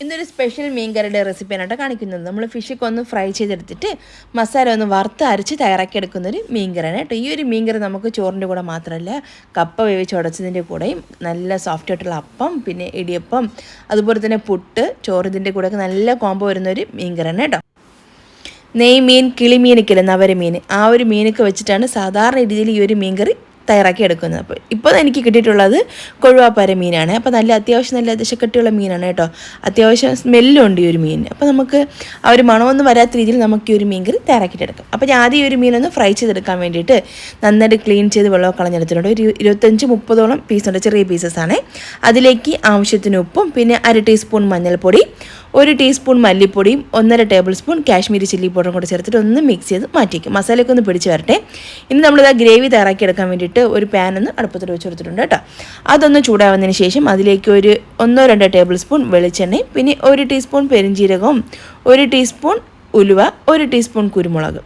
ഇന്നൊരു സ്പെഷ്യൽ മീൻകറിയുടെ റെസിപ്പിയാണ് കേട്ടോ കാണിക്കുന്നത്. നമ്മൾ ഫിഷൊക്കെ ഒന്ന് ഫ്രൈ ചെയ്തെടുത്തിട്ട് മസാല ഒന്ന് വറുത്ത് അരച്ച് തയ്യാറാക്കി എടുക്കുന്ന ഒരു മീൻകറിയാണ് കേട്ടോ. ഈ ഒരു മീൻ കറി നമുക്ക് ചോറിന്റെ കൂടെ മാത്രമല്ല കപ്പ വേവിച്ച് ഉടച്ചതിന്റെ കൂടെയും നല്ല സോഫ്റ്റ് ആയിട്ടുള്ള അപ്പം പിന്നെ ഇടിയപ്പം അതുപോലെ തന്നെ പുട്ട് ചോറിന്റെ കൂടെയൊക്കെ നല്ല കോംബോ വരുന്ന ഒരു മീൻകറിയാണ് കേട്ടോ. നെയ്മീൻ കിളിമീനൊക്കെ ഇല്ല നവരമീൻ. ആ ഒരു മീനൊക്കെ വെച്ചിട്ടാണ് സാധാരണ രീതിയിൽ ഈ ഒരു മീൻകറി തയ്യാറാക്കി എടുക്കുന്നത്. അപ്പോൾ ഇപ്പോൾ എനിക്ക് കിട്ടിയിട്ടുള്ളത് കൊഴുവാപ്പാര മീനാണ്. അപ്പോൾ നല്ല അത്യാവശ്യം നല്ല ദശക്കെട്ടിയുള്ള മീനാണ് കേട്ടോ. അത്യാവശ്യം സ്മെല്ലും ഉണ്ട് ഈ ഒരു മീൻ. അപ്പോൾ നമുക്ക് ആ ഒരു മണമൊന്നും വരാത്ത രീതിയിൽ നമുക്ക് ഈ ഒരു മീൻ കറി തയ്യാറാക്കിയിട്ടെടുക്കാം അപ്പോൾ ഞാൻ ആദ്യം ഈ ഒരു മീനൊന്ന് ഫ്രൈ ചെയ്തെടുക്കാൻ വേണ്ടിയിട്ട് നന്നായിട്ട് ക്ലീൻ ചെയ്ത് വെള്ളം കളഞ്ഞെടുത്തിട്ടുണ്ട്. ഒരു ഇരുപത്തഞ്ച് മുപ്പതോളം പീസുണ്ട് ചെറിയ പീസസ് ആണ്. അതിലേക്ക് ആവശ്യത്തിന് ഉപ്പും പിന്നെ അര ടീസ്പൂൺ മഞ്ഞൾപ്പൊടി ഒരു ടീസ്പൂൺ മല്ലിപ്പൊടിയും ഒന്നര ടേബിൾ സ്പൂൺ കാശ്മീരി ചില്ലി പൗഡറും കൂടെ ചേർത്തിട്ട് ഒന്ന് മിക്സ് ചെയ്ത് മാറ്റിക്കും മസാലയൊക്കെ ഒന്ന് പിടിച്ച് വരട്ടെ. ഇനി നമ്മളിത് ആ ഗ്രേവി തയ്യാറാക്കി എടുക്കാൻ വേണ്ടിയിട്ട് ഒരു പാൻ ഒന്ന് അടുപ്പത്തിൽ വെച്ച് കൊടുത്തിട്ടുണ്ട് കേട്ടോ. അതൊന്ന് ചൂടാവുന്നതിന് ശേഷം അതിലേക്ക് ഒരു ഒന്നോ രണ്ടോ ടേബിൾ സ്പൂൺ വെളിച്ചെണ്ണയും പിന്നെ ഒരു ടീസ്പൂൺ പെരിഞ്ജീരകവും ഒരു ടീസ്പൂൺ ഉലുവ ഒരു ടീസ്പൂൺ കുരുമുളക്.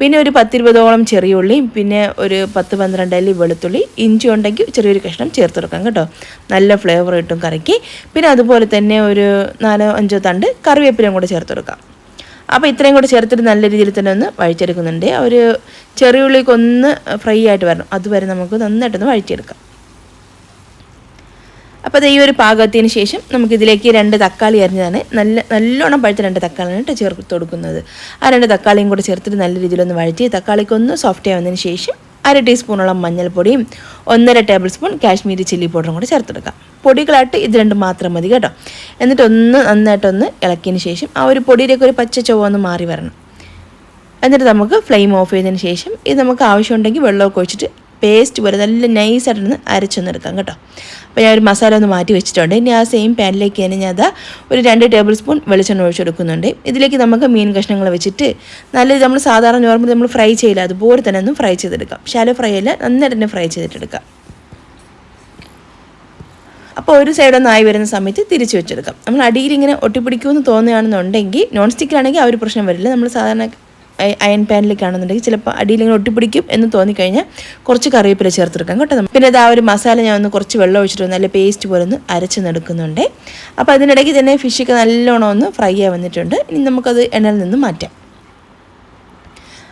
പിന്നെ ഒരു പത്തിരുപതോളം ചെറിയ ഉള്ളിയും പിന്നെ ഒരു പത്ത് പന്ത്രണ്ട് അല്ലി വെളുത്തുള്ളി ഇഞ്ചി ഉണ്ടെങ്കിൽ ചെറിയൊരു കഷ്ണം ചേർത്ത് കൊടുക്കാം കേട്ടോ. നല്ല ഫ്ലേവർ കിട്ടും കറിക്ക്. പിന്നെ അതുപോലെ തന്നെ ഒരു നാലോ അഞ്ചോ തണ്ട് കറിവേപ്പിലയും കൂടെ ചേർത്ത് കൊടുക്കാം. അപ്പോൾ ഇത്രയും കൂടെ ചേർത്തിട്ട് നല്ല രീതിയിൽ തന്നെ ഒന്ന് വഴിച്ചെടുക്കുന്നുണ്ട് ഒരു ചെറിയ ഉള്ളിക്കൊന്ന് ഫ്രൈ ആയിട്ട് വരണം. അതുവരെ നമുക്ക് നന്നായിട്ടൊന്ന് വഴിച്ചെടുക്കാം അപ്പോൾ ഈ ഒരു പാകത്തിന് ശേഷം നമുക്കിതിലേക്ക് രണ്ട് തക്കാളി അരിഞ്ഞതാണ്. നല്ല നല്ലോണം പഴുത്ത രണ്ട് തക്കാളിയാണ് കേട്ടോ ചേർത്ത് കൊടുക്കുന്നത് ആ രണ്ട് തക്കാളിയും കൂടെ ചേർത്തിട്ട് നല്ല രീതിയിലൊന്ന് വഴറ്റി തക്കാളിക്കൊന്ന് സോഫ്റ്റ് ആവുന്നതിന് ശേഷം അര ടീസ്പൂണോളം മഞ്ഞൾപ്പൊടിയും ഒന്നര ടേബിൾ സ്പൂൺ കാശ്മീരി ചില്ലി പൗഡറും കൂടെ ചേർത്തെടുക്കാം. പൊടികളായിട്ട് ഇത് രണ്ടും മാത്രം മതി കേട്ടോ. എന്നിട്ടൊന്ന് നന്നായിട്ടൊന്ന് ഇളക്കിയതിന് ശേഷം ആ ഒരു പൊടിയിലേക്ക് ഒരു പച്ച ചുവ ഒന്ന് മാറി വരണം. എന്നിട്ട് നമുക്ക് ഫ്ലെയിം ഓഫ് ചെയ്തതിന് ശേഷം ഇത് നമുക്ക് ആവശ്യമുണ്ടെങ്കിൽ വെള്ളമൊക്കെ ഒഴിച്ചിട്ട് പേസ്റ്റ് പോലെ നല്ല നൈസായിട്ടൊന്ന് അരച്ചൊന്നെടുക്കാം കേട്ടോ. അപ്പോൾ ഞാൻ ഒരു മസാല ഒന്ന് മാറ്റി വെച്ചിട്ടുണ്ട്. ഇനി ആ സെയിം പാനിലേക്ക് തന്നെ ഞാൻ അത് ഒരു രണ്ട് ടേബിൾ സ്പൂൺ വെളിച്ചെണ്ണ ഒഴിച്ചെടുക്കുന്നുണ്ട് ഇതിലേക്ക് നമുക്ക് മീൻ കഷ്ണങ്ങൾ വെച്ചിട്ട് നല്ല നമ്മൾ സാധാരണ നോർമൽ നമ്മൾ ഫ്രൈ ചെയ്യില്ല. അതുപോലെ തന്നെ ഒന്ന് ഫ്രൈ ചെയ്തെടുക്കാം. ശാലോ ഫ്രൈ അല്ല നന്നായിട്ട് തന്നെ ഫ്രൈ ചെയ്തിട്ടെടുക്കാം അപ്പോൾ ഒരു സൈഡ് ഒന്ന് ആയി വരുന്ന സമയത്ത് തിരിച്ചു വെച്ചെടുക്കാം. നമ്മൾ അടിയിൽ ഇങ്ങനെ ഒട്ടിപ്പിടിക്കുമെന്ന് തോന്നുകയാണെന്നുണ്ടെങ്കിൽ നോൺ സ്റ്റിക്കിലാണെങ്കിൽ ആ ഒരു പ്രശ്നം വരില്ല. നമ്മൾ സാധാരണ അയൺ പാനിലേക്കാണെന്നുണ്ടെങ്കിൽ ചിലപ്പോൾ അടിയിൽ ഇങ്ങനെ ഒട്ടിപ്പിടിക്കും എന്ന് തോന്നിക്കഴിഞ്ഞാൽ കുറച്ച് കറിവേപ്പില ചേർത്തെടുക്കാം കേട്ടോ പിന്നെ ഇത് ആ ഒരു മസാല ഞാൻ ഒന്ന് കുറച്ച് വെള്ളം ഒഴിച്ചിട്ട് നല്ല പേസ്റ്റ് പോലെ ഒന്ന് അരച്ച് നടക്കുന്നുണ്ട് അപ്പോൾ അതിനിടയ്ക്ക് തന്നെ ഫിഷൊക്കെ നല്ലോണം ഒന്ന് ഫ്രൈ ആയി വന്നിട്ടുണ്ട്. ഇനി നമുക്കത് എണ്ണയിൽ നിന്ന് മാറ്റാം.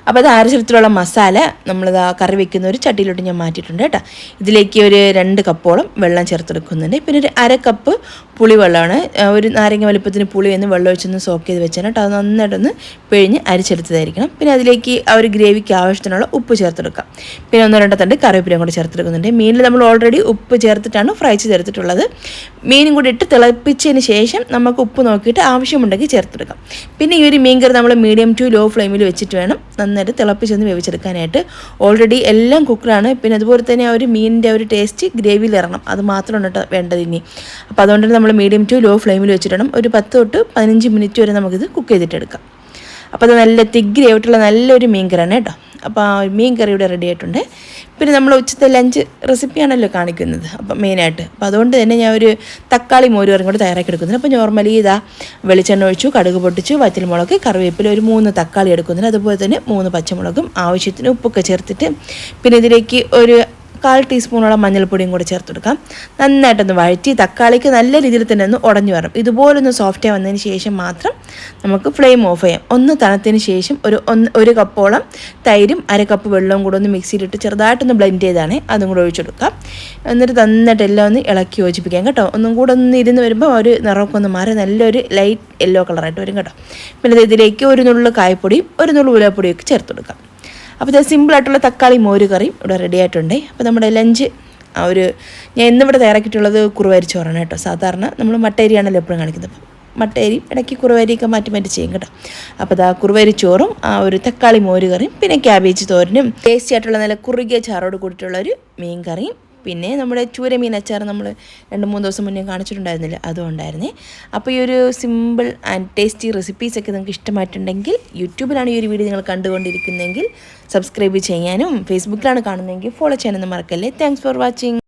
അപ്പോൾ അത് അരച്ചെടുത്തിലുള്ള മസാല നമ്മളിത് കറി വെക്കുന്ന ഒരു ചട്ടിയിലോട്ട് ഞാൻ മാറ്റിയിട്ടുണ്ട് കേട്ടോ. ഇതിലേക്ക് ഒരു രണ്ട് കപ്പോളം വെള്ളം ചേർത്തെടുക്കുന്നുണ്ട്. പിന്നെ ഒരു അര കപ്പ് പുളിവെള്ളമാണ് ഒരു നാരങ്ങ വലുപ്പത്തിന് പുളി എന്ന് വെള്ളം ഒഴിച്ചൊന്ന് സോക്ക് ചെയ്ത് വെച്ചാൽ കേട്ടോ. അത് നന്നായിട്ടൊന്ന് പിഴിഞ്ഞ് അരിച്ചെടുത്തതായിരിക്കണം. പിന്നെ അതിലേക്ക് ആ ഒരു ഗ്രേവിക്ക് ആവശ്യത്തിനുള്ള ഉപ്പ് ചേർത്തെടുക്കാം. പിന്നെ ഒന്നോ രണ്ടോ തണ്ട് കറിവേപ്പിലയും കൂടെ ചേർത്തെടുക്കുന്നുണ്ട്. മീനിൽ നമ്മൾ ഓൾറെഡി ഉപ്പ് ചേർത്തിട്ടാണ് ഫ്രൈ ചേർത്തിട്ടുള്ളത്. മീനും കൂടി ഇട്ട് തിളപ്പിച്ചതിന് ശേഷം നമുക്ക് ഉപ്പ് നോക്കിയിട്ട് ആവശ്യമുണ്ടെങ്കിൽ ചേർത്തെടുക്കാം. പിന്നെ ഈ ഒരു മീൻ കറി നമ്മൾ മീഡിയം ടു ലോ ഫ്ലെയിമിൽ വെച്ചിട്ട് വേണം നന്നായിട്ട് തിളപ്പിച്ചൊന്ന് വേവിച്ചെടുക്കാനായിട്ട് ഓൾറെഡി എല്ലാം കുക്കറാണ് പിന്നെ അതുപോലെ തന്നെ ആ ഒരു മീനിന്റെ ഒരു ടേസ്റ്റ് ഗ്രേവിയിൽ ഇറങ്ങണം. അത് മാത്രമാണ് കേട്ടോ വേണ്ടത് ഇനി. അപ്പോൾ അതുകൊണ്ട് നമ്മൾ മീഡിയം ടു ലോ ഫ്ലെയിമിൽ വെച്ചിടണം. ഒരു പത്ത് തൊട്ട് പതിനഞ്ച് മിനിറ്റ് വരെ നമുക്കിത് കുക്ക് ചെയ്തിട്ടെടുക്കാം. അപ്പോൾ അത് നല്ല തിഗ്രി ആയിട്ടുള്ള നല്ലൊരു മീൻ കറിയാണ് കേട്ടോ. അപ്പോൾ ആ മീൻ കറി ഇവിടെ റെഡി ആയിട്ടുണ്ട്. പിന്നെ നമ്മൾ ഉച്ചത്തെ ലഞ്ച് റെസിപ്പിയാണല്ലോ കാണിക്കുന്നത് അപ്പം മെയിനായിട്ട് അപ്പോൾ അതുകൊണ്ട് തന്നെ ഞാൻ ഒരു തക്കാളി മോരുകറും കൂടി തയ്യാറാക്കി എടുക്കുന്നുണ്ട്. അപ്പോൾ നോർമലി ഇതാ വെളിച്ചെണ്ണ ഒഴിച്ചു കടുക് പൊട്ടിച്ചു വറ്റൽമുളക് കറിവേപ്പില ഒരു മൂന്ന് തക്കാളി എടുക്കുന്നുണ്ട്. അതുപോലെ തന്നെ മൂന്ന് പച്ചമുളകും ആവശ്യത്തിന് ഉപ്പൊക്കെ ചേർത്തിട്ട് പിന്നെ ഇതിലേക്ക് ഒരു കാൽ ടീസ്പൂണോളം മഞ്ഞൾപ്പൊടിയും കൂടി ചേർത്ത് കൊടുക്കാം നന്നായിട്ടൊന്ന് വഴറ്റി തക്കാളിക്ക് നല്ല രീതിയിൽ തന്നെ ഒന്ന് ഉടഞ്ഞു വരണം. ഇതുപോലൊന്ന് സോഫ്റ്റ് ആവുന്നതിന് ശേഷം മാത്രം നമുക്ക് ഫ്ലെയിം ഓഫ് ചെയ്യാം. ഒന്ന് തണുത്തതിന് ശേഷം ഒരു ഒന്ന് ഒരു കപ്പോളം തൈരും അര കപ്പ് വെള്ളവും കൂടെ ഒന്ന് മിക്സിയിലിട്ട് ചെറുതായിട്ടൊന്ന് ബ്ലെൻഡ് ചെയ്താണ്. അതും കൂടെ ഒഴിച്ചു കൊടുക്കാം എന്നിട്ട് നന്നായിട്ട് എല്ലാം ഒന്ന് ഇളക്കി യോജിപ്പിക്കാം കേട്ടോ. ഒന്നും കൂടെ ഒന്ന് ഇരുന്ന് വരുമ്പോൾ ഒരു നിറമൊക്കെ ഒന്ന് മാറി നല്ലൊരു ലൈറ്റ് യെല്ലോ കളറായിട്ട് വരും കേട്ടോ. പിന്നെ ഇതിലേക്ക് ഒരു നുള്ളു കായപ്പൊടിയും ഒരു നുള്ളു ഉലപ്പൊടിയും ഒക്കെ ചേർത്ത് കൊടുക്കാം അപ്പോൾ ഇത് സിമ്പിളായിട്ടുള്ള തക്കാളി മോര് കറി ഇവിടെ റെഡി ആയിട്ടുണ്ട്. അപ്പോൾ നമ്മുടെ ലഞ്ച് ആ ഒരു ഞാൻ ഇന്നിവിടെ തയ്യാറാക്കിയിട്ടുള്ളത് കുറുവരി ചോറാണ് കേട്ടോ. സാധാരണ നമ്മൾ മട്ടേരിയാണല്ലോ എപ്പോഴും കാണിക്കുന്നത്. മട്ടേരി ഇടയ്ക്ക് കുറുവരിയൊക്കെ മാറ്റി മാറ്റി ചെയ്യും കേട്ടോ. അപ്പോൾ അതാ കുറുവരി ചോറും ആ ഒരു തക്കാളി മോര് കറിയും പിന്നെ ക്യാബേജ് തോരനും ടേസ്റ്റി ആയിട്ടുള്ള നല്ല കുറുകിയ ചാറോട് കൂടിയിട്ടുള്ള ഒരു മീൻ കറിയും പിന്നെ നമ്മുടെ ചൂരമീൻ അച്ചാർ നമ്മൾ രണ്ട് മൂന്ന് ദിവസം മുന്നേ കാണിച്ചിട്ടുണ്ടായിരുന്നില്ല അതും ഉണ്ടായിരുന്നേ അപ്പോൾ ഈ ഒരു സിമ്പിൾ ആൻഡ് ടേസ്റ്റി റെസിപ്പീസൊക്കെ നിങ്ങൾക്ക് ഇഷ്ടമായിട്ടുണ്ടെങ്കിൽ യൂട്യൂബിലാണ് ഈ ഒരു വീഡിയോ നിങ്ങൾ കണ്ടുകൊണ്ടിരിക്കുന്നതെങ്കിൽ സബ്സ്ക്രൈബ് ചെയ്യാനും ഫേസ്ബുക്കിലാണ് കാണുന്നതെങ്കിൽ ഫോളോ ചെയ്യാനൊന്നും മറക്കല്ലേ. Thanks for watching